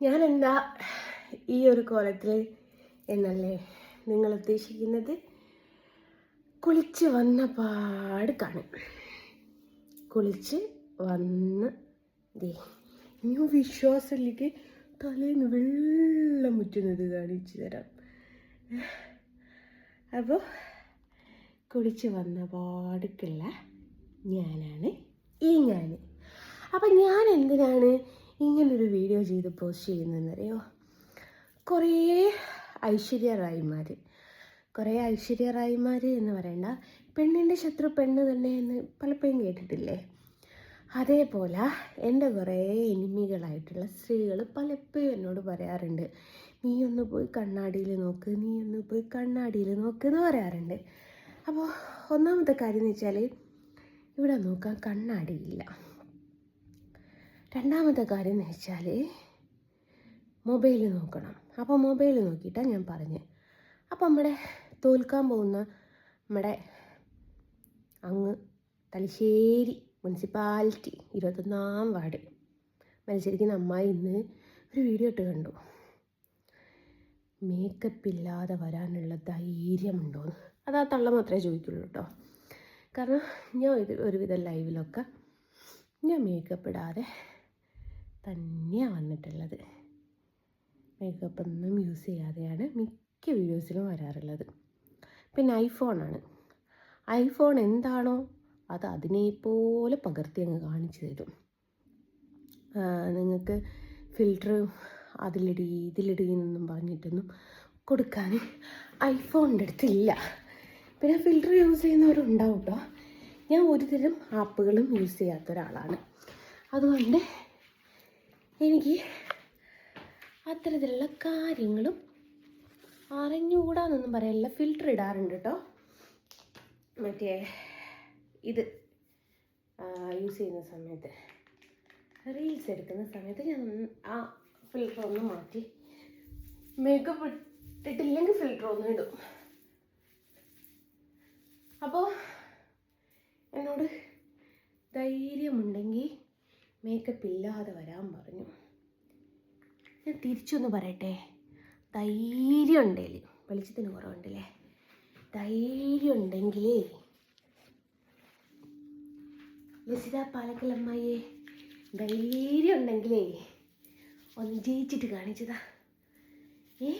ഞാൻ എന്താ ഈ ഒരു കോലത്തിൽ എന്നല്ലേ നിങ്ങൾ ഉദ്ദേശിക്കുന്നത്? കുളിച്ച് വന്ന പാട് കാണും. കുളിച്ച് വന്ന് ദേ ഇനി വിശ്വാസമില്ലെങ്കിൽ തലേന്ന് വെള്ളം മുറ്റുന്നത് കാണിച്ചു തരാം. അപ്പോൾ കുളിച്ച് വന്ന പാടുക്കുള്ള ഞാനാണ് ഈ ഞാൻ അപ്പം ഞാൻ എന്തിനാണ് ഇങ്ങനൊരു വീഡിയോ ചെയ്ത് പോസ്റ്റ് ചെയ്യുന്നതെന്നറിയോ? കുറേ ഐശ്വര്യ റായിമാർ കുറേ ഐശ്വര്യ റായിമാർ എന്ന് പറയണ്ട. പെണ്ണിന്റെ ശത്രു പെണ്ണ് തന്നെ എന്ന് പലപ്പോഴും കേട്ടിട്ടില്ലേ? അതേപോലെ എന്റെ കുറേ എനിമികളായിട്ടുള്ള സ്ത്രീകൾ പലപ്പോഴും എന്നോട് പറയാറുണ്ട്. നീ ഒന്ന് പോയി കണ്ണാടിയിൽ നോക്ക്. നീ ഒന്ന് പോയി കണ്ണാടിയിൽ നോക്ക് എന്ന് പറയാറുണ്ട്. അപ്പോൾ ഒന്നാമത്തെ കാര്യം എന്ന് വെച്ചാൽ ഇവിടെ നോക്കാൻ കണ്ണാടിയില്ല. രണ്ടാമത്തെ കാര്യം എന്ന് വെച്ചാൽ മൊബൈൽ നോക്കണം. അപ്പോൾ മൊബൈൽ നോക്കിയിട്ടാണ് ഞാൻ പറഞ്ഞത് അപ്പോൾ നമ്മുടെ തോൽക്കാൻ പോകുന്ന നമ്മുടെ അങ്ങ് തലശ്ശേരി മുനിസിപ്പാലിറ്റി ഇരുപത്തൊന്നാം വാർഡ്. മത്സരിക്കുന്ന അമ്മായി ഇന്ന് ഒരു വീഡിയോ ഇട്ട് കണ്ടു. മേക്കപ്പ് ഇല്ലാതെ വരാനുള്ള ധൈര്യമുണ്ടോയെന്ന് അത് ആ തള്ള മാത്രമേ ചോദിക്കുള്ളൂ കേട്ടോ. കാരണം ഞാൻ ഒരുവിധം ലൈവിലൊക്കെ ഞാൻ മേക്കപ്പ് ഇടാതെ തന്നെയാണ് വന്നിട്ടുള്ളത്. മേക്കപ്പ് ഒന്നും യൂസ് ചെയ്യാതെയാണ് മിക്ക വീഡിയോസിലും വരാറുള്ളത്. പിന്നെ ഐഫോണാണ്. ഐഫോൺ എന്താണോ അത് അതിനെപ്പോലെ പകർത്തി അങ്ങ് കാണിച്ചു തരും. നിങ്ങൾക്ക് ഫിൽറ്റർ അതിലിടി ഇതിലിടി എന്നൊന്നും പറഞ്ഞിട്ടൊന്നും കൊടുക്കാൻ ഐഫോണിന്റെ അടുത്തില്ല. പിന്നെ ഫിൽറ്റർ യൂസ് ചെയ്യുന്നവരുണ്ടാവും കേട്ടോ ഞാൻ ഒരുതരം ആപ്പുകളും യൂസ് ചെയ്യാത്ത ഒരാളാണ് അതുകൊണ്ട് എനിക്ക് അത്തരത്തിലുള്ള കാര്യങ്ങളും അറിഞ്ഞുകൂടാന്നൊന്നും പറയല്ല. ഫിൽറ്റർ ഇടാറുണ്ട് കേട്ടോ മറ്റേ ഇത് യൂസ് ചെയ്യുന്ന സമയത്ത് റീൽസ് എടുക്കുന്ന സമയത്ത് ഞാൻ ആ ഫിൽറ്റർ ഒന്ന് മാറ്റി. മേക്കപ്പ് ഇട്ടിട്ടില്ലെങ്കിൽ ഫിൽറ്റർ ഒന്ന് ഇടും. അപ്പോൾ എന്നോട് ധൈര്യമുണ്ടെങ്കിൽ മേക്കപ്പ് ഇല്ലാതെ വരാൻ പറഞ്ഞു. ഞാൻ തിരിച്ചൊന്ന് പറയട്ടെ? ധൈര്യം ഉണ്ടെങ്കിൽ വെളിച്ചത്തിന് കുറവുണ്ടല്ലേ? ധൈര്യം ഉണ്ടെങ്കിൽ ലസിത പാലക്കൽ അമ്മായിയെ ധൈര്യം ഉണ്ടെങ്കിലേ ഒന്ന് ജയിച്ചിട്ട് കാണിച്ചതാ. ഏ?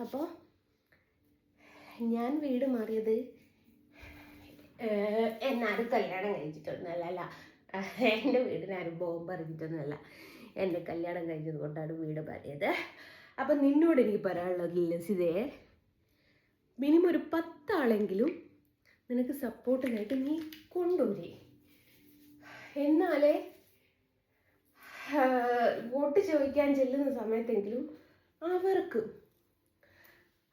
അപ്പോൾ ഞാൻ വീട് മാറിയത് എന്നാരും കല്യാണം കഴിച്ചിട്ടൊന്നുമല്ല എന്റെ വീടിനാരും ബോംബ് അറിഞ്ഞിട്ടൊന്നുമല്ല എന്റെ കല്യാണം കഴിച്ചത് കൊണ്ടാണ് വീട് പറയത് അപ്പം നിന്നോട് എനിക്ക് പറയാനുള്ളത് ലസിതേ മിനിമം ഒരു പത്താളെങ്കിലും നിനക്ക് സപ്പോർട്ടിനായിട്ട് നീ കൊണ്ടുവരേ. എന്നാലേ വോട്ട് ചോദിക്കാൻ ചെല്ലുന്ന സമയത്തെങ്കിലും അവർക്ക്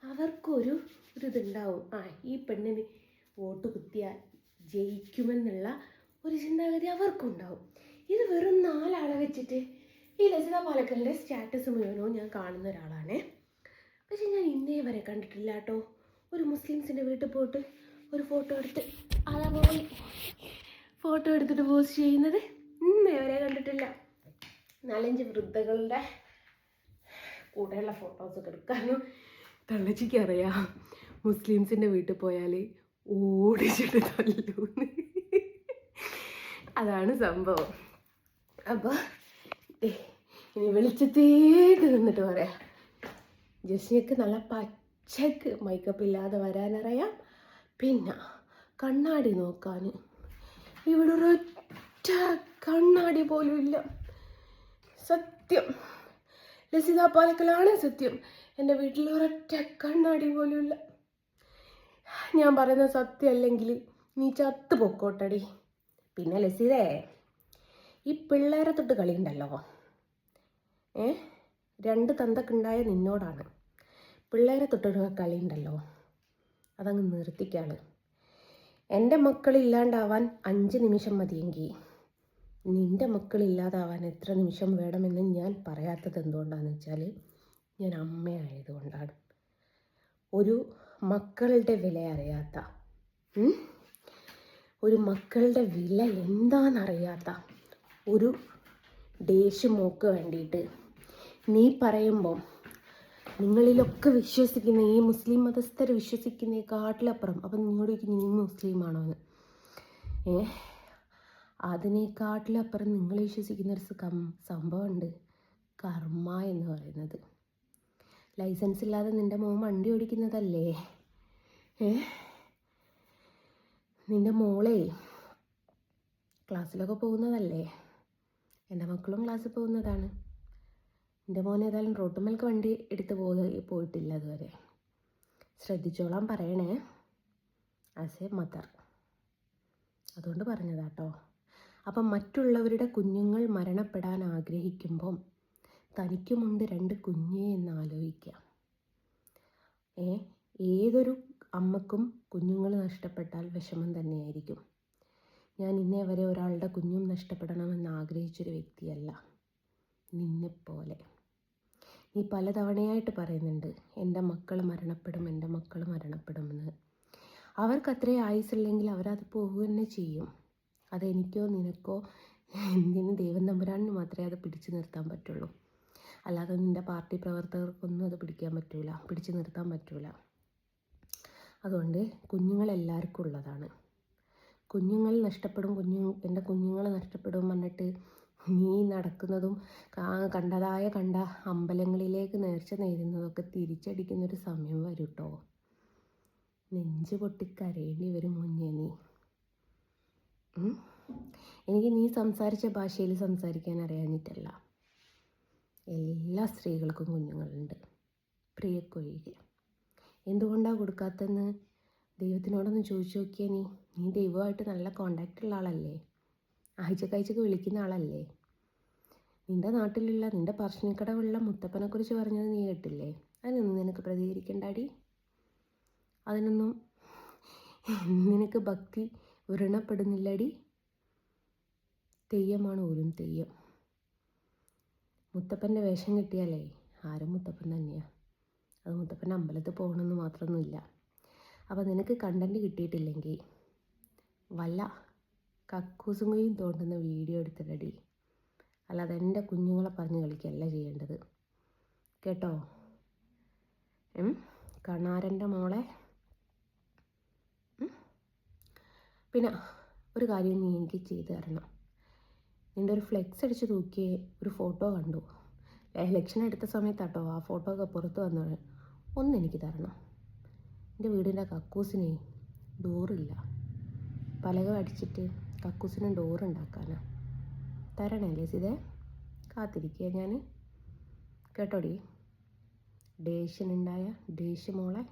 അവർക്കൊരു ഒരു ഇതുണ്ടാവും. ആ ഈ പെണ്ണിന് വോട്ട് കുത്തിയാൽ ജയിക്കുമെന്നുള്ള ഒരു ചിന്താഗതി അവർക്കുണ്ടാവും. ഇത് വെറും നാലാളെ വെച്ചിട്ട് ഈ ലസിത പാലക്കലിന്റെ സ്റ്റാറ്റസ് മുഴുവനോ ഞാൻ കാണുന്ന ഒരാളാണേ. പക്ഷെ ഞാൻ ഇന്നേ വരെ കണ്ടിട്ടില്ല കേട്ടോ. ഒരു മുസ്ലിംസിന്റെ വീട്ടിൽ പോയിട്ട് ഒരു ഫോട്ടോ എടുത്ത് അതാ പോയി ഫോട്ടോ എടുത്തിട്ട് പോസ്റ്റ് ചെയ്യുന്നത് ഇന്നേ വരെ കണ്ടിട്ടില്ല. നാലഞ്ച് വൃദ്ധകളുടെ കൂടെയുള്ള ഫോട്ടോസൊക്കെ എടുക്കാനും തള്ളച്ചിക്കറിയാം മുസ്ലിംസിന്റെ വീട്ടിൽ പോയാൽ ഓടിച്ചിട്ട് തല്ലൂന്ന്. അതാണ് സംഭവം. അപ്പോൾ ഇനി വെളിച്ചത്തേക്ക് നിന്നിട്ട് പറയാം. ജസ്നിക്ക് നല്ല പച്ചക്ക് മേക്കപ്പ് ഇല്ലാതെ വരാനറിയാം. പിന്നെ കണ്ണാടി നോക്കാൻ ഇവിടെ ഒരൊറ്റ കണ്ണാടി പോലും ഇല്ല. സത്യം. ലസിത പാലക്കലാണ് സത്യം. എന്റെ വീട്ടിൽ ഒരൊറ്റ കണ്ണാടി പോലും ഇല്ല. ഞാൻ പറയുന്ന സത്യം അല്ലെങ്കിൽ നീ ചത്ത് പൊക്കോട്ടടി. പിന്നെ ലസീതേ ഈ പിള്ളേരെ തൊട്ട് കളിയുണ്ടല്ലോ. ഏ? രണ്ട് തന്തക്കുണ്ടായ നിന്നോടാണ്. പിള്ളേരെ തൊട്ടുള്ള കളിയുണ്ടല്ലോ. അതങ്ങ് നിർത്തിക്കാണ്. എന്റെ മക്കളില്ലാണ്ടാവാൻ അഞ്ച് നിമിഷം മതിയെങ്കിൽ നിന്റെ മക്കളില്ലാതാവാൻ എത്ര നിമിഷം വേണമെന്ന് ഞാൻ പറയാത്തത് എന്തുകൊണ്ടാണെന്ന് വെച്ചാൽ ഞാൻ അമ്മയായതുകൊണ്ടാണ്. ഒരു മക്കളുടെ വില അറിയാത്ത. ഒരു മക്കളുടെ വില എന്താണെന്നറിയാത്ത ഒരു ദേഷ്യം മോക്ക് വേണ്ടിയിട്ട്. നീ പറയുമ്പം നിങ്ങളിലൊക്കെ വിശ്വസിക്കുന്ന ഈ മുസ്ലിം മതസ്ഥർ വിശ്വസിക്കുന്ന ഈ കാട്ടിലപ്പുറം അപ്പം നിങ്ങളോട് നീ മുസ്ലിമാണോ? എന്ന്. ഏ? അതിനേക്കാട്ടിലപ്പുറം നിങ്ങൾ വിശ്വസിക്കുന്ന ഒരു സംഭവമുണ്ട് കർമ്മ എന്ന് പറയുന്നത്. ലൈസൻസ് ഇല്ലാതെ നിന്റെ മോൻ വണ്ടി ഓടിക്കുന്നതല്ലേ? ഏ? നിന്റെ മോളെ ക്ലാസ്സിലൊക്കെ പോകുന്നതല്ലേ? എന്റെ മക്കളും ക്ലാസ്സിൽ പോകുന്നതാണ്. എന്റെ മോൻ ഏതായാലും റോട്ടുമേൽക്ക് വണ്ടി എടുത്ത് പോയി പോയിട്ടില്ല അതുവരെ ശ്രദ്ധിച്ചോളാം പറയണേ. ആസ് എ മദർ അതുകൊണ്ട് പറഞ്ഞതാട്ടോ. അപ്പം മറ്റുള്ളവരുടെ കുഞ്ഞുങ്ങൾ മരണപ്പെടാൻ ആഗ്രഹിക്കുമ്പം തനിക്കുമുണ്ട് രണ്ട് കുഞ്ഞേ എന്ന് ആലോചിക്കാം ഏ ഏതൊരു അമ്മക്കും കുഞ്ഞുങ്ങൾ നഷ്ടപ്പെട്ടാൽ വിഷമം തന്നെയായിരിക്കും. ഞാൻ ഇന്നേ വരെ ഒരാളുടെ കുഞ്ഞും നഷ്ടപ്പെടണമെന്ന് ആഗ്രഹിച്ചൊരു വ്യക്തിയല്ല. നിന്നെപ്പോലെ. നീ പലതവണയായിട്ട് പറയുന്നുണ്ട് എന്റെ മക്കൾ മരണപ്പെടും എന്റെ മക്കൾ മരണപ്പെടുമെന്ന്. അവർക്ക് അത്രയും ആയുസില്ലെങ്കിൽ അവരത് പോവുക തന്നെ ചെയ്യും. അതെനിക്കോ നിനക്കോ എന്തിനും ദൈവം തമ്പുരാനിന് മാത്രമേ അത് പിടിച്ചു നിർത്താൻ പറ്റുള്ളൂ? അല്ലാതെ നിന്റെ പാർട്ടി പ്രവർത്തകർക്കൊന്നും അത് പിടിക്കാൻ പറ്റൂല പിടിച്ചു നിർത്താൻ പറ്റൂല. അതുകൊണ്ട് കുഞ്ഞുങ്ങൾ എല്ലാവർക്കും ഉള്ളതാണ്. കുഞ്ഞുങ്ങൾ നഷ്ടപ്പെടും കുഞ്ഞു എന്റെ കുഞ്ഞുങ്ങൾ നഷ്ടപ്പെടും പറഞ്ഞിട്ട് നീ നടക്കുന്നതും കണ്ടതായ കണ്ട അമ്പലങ്ങളിലേക്ക് നേർച്ച നേരുന്നതൊക്കെ തിരിച്ചടിക്കുന്നൊരു സമയം വരും കേട്ടോ നെഞ്ച് പൊട്ടി കരയേണ്ടി വരും മുന്നേ നീ. എനിക്ക് നീ സംസാരിച്ച ഭാഷയിൽ സംസാരിക്കാൻ അറിയാഞ്ഞിട്ടല്ല. എല്ലാ സ്ത്രീകൾക്കും കുഞ്ഞുങ്ങളുണ്ട്. പ്രിയക്കൊഴികെ. എന്തുകൊണ്ടാണ് കൊടുക്കാത്തെന്ന് ദൈവത്തിനോടൊന്ന് ചോദിച്ചു നോക്കിയാൽ നീ. നീ ദൈവമായിട്ട് നല്ല കോണ്ടാക്റ്റ് ഉള്ള ആളല്ലേ? ആഴ്ചക്കാഴ്ചക്ക് വിളിക്കുന്ന ആളല്ലേ? നിന്റെ നാട്ടിലുള്ള നിന്റെ പറശ്ശിനിക്കടവുള്ള മുത്തപ്പനെക്കുറിച്ച് പറഞ്ഞത് നീ കേട്ടില്ലേ? അതിനൊന്നും നിനക്ക് പ്രതികരിക്കണ്ടാടി. അതിനൊന്നും നിനക്ക് ഭക്തി വ്രണപ്പെടുന്നില്ലടി. തെയ്യമാണ് പോലും തെയ്യം. മുത്തപ്പന്റെ വേഷം കിട്ടിയാലേ ആരും മുത്തപ്പൻ തന്നെയാണ് അത് മുത്തപ്പൻ അമ്പലത്തിൽ പോകണമെന്ന് മാത്രമൊന്നുമില്ല. അപ്പോൾ നിനക്ക് കണ്ടന്റ് കിട്ടിയിട്ടില്ലെങ്കിൽ വല്ല കക്കൂസും തോണ്ടുന്ന വീഡിയോ എടുത്തിട്ടടി അല്ലാതെ എന്റെ കുഞ്ഞുങ്ങളെ പറഞ്ഞ് കളിക്കല്ല ചെയ്യേണ്ടത്. കേട്ടോ? കണാരന്റെ മോളെ? പിന്നെ ഒരു കാര്യം നീ എനിക്ക് ചെയ്തു തരണം. നിന്റെ ഒരു ഫ്ലെക്സ് അടിച്ച് തൂക്കി ഒരു ഫോട്ടോ കണ്ടു. ഇലക്ഷൻ എടുത്ത സമയത്താട്ടോ ആ ഫോട്ടോ ഒക്കെ പുറത്ത് വന്നത് ഒന്ന് എനിക്ക് തരണം. എന്റെ വീടിന്റെ കക്കൂസിന് ഡോറില്ല പലക അടിച്ചിട്ട് കക്കൂസിന് ഡോറുണ്ടാക്കാനാ തരണേ ലസിതേ. കാത്തിരിക്കുക ഞാൻ കേട്ടോടി? ദേഷ്യനുണ്ടായ ദേഷ്യമോളെ